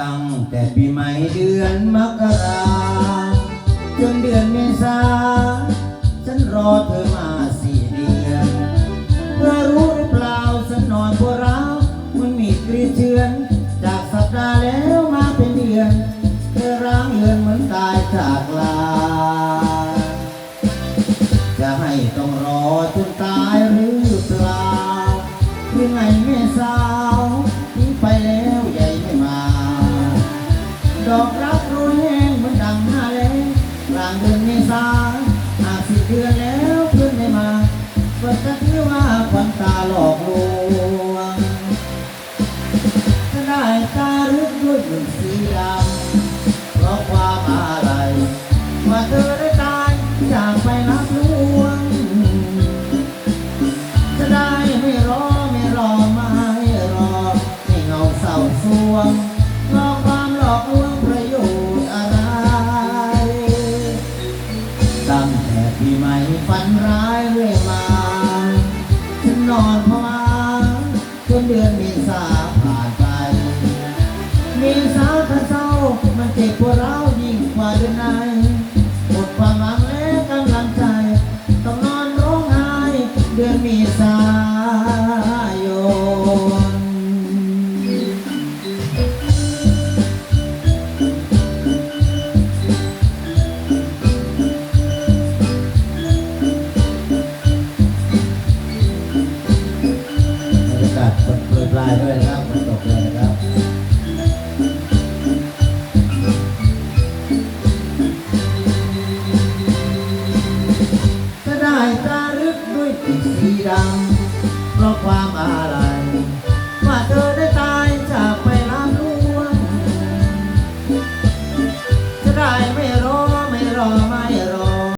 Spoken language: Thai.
ตั้งแต่ปีใหม่เดือนมกราจนเดือนเมษาฉันรอเธอมาสี่เดือนเธอรู้หรือเปล่าฉันนอนปวดร้าวมันมีกรีเชือน จากสัปดาห์แล้วมาเป็นเดือน เธอร้างเรือนเหมือนตายจากลา จะให้ต้องรอจนตายหรือเปล่ายังไงแม่สาวทิ้งไปแล้ว ดอกรักโรยแห้งเหมือนดังหน้าแล้งกลางเดือนเมษาอาสิบเดือนแล้วเพื่อนไม่มาเปิดจะถือว่าควันตาหลอกลวงจะได้ตาลึกด้วยหนึ่งสีดำเพราะความอะไรว่าเธอได้ตายจากไปนับลวง จะได้ไม่รอไม่รอไม่รอไม่เงาเศร้าสวง ใหม่ฝันร้ายเรื่อยมาฉันนอนพวาจนเดือนเมษาผ่านไป เมษาถ้าเศร้ามันเจ็บปวดร้าวยิ่งกว่าเดือนไหนหมดความหวังและกำลังใจ ต้องนอนร้องไห้ เดือนเมษายนาศฝนโปปลายด้วยนะครับฝนตกเลยนะครับจะได้ตาลึกด้วยติดสีดำเพราะความอะไรว่าเธอได้ตายจากไปลามลวงจะได้ไม่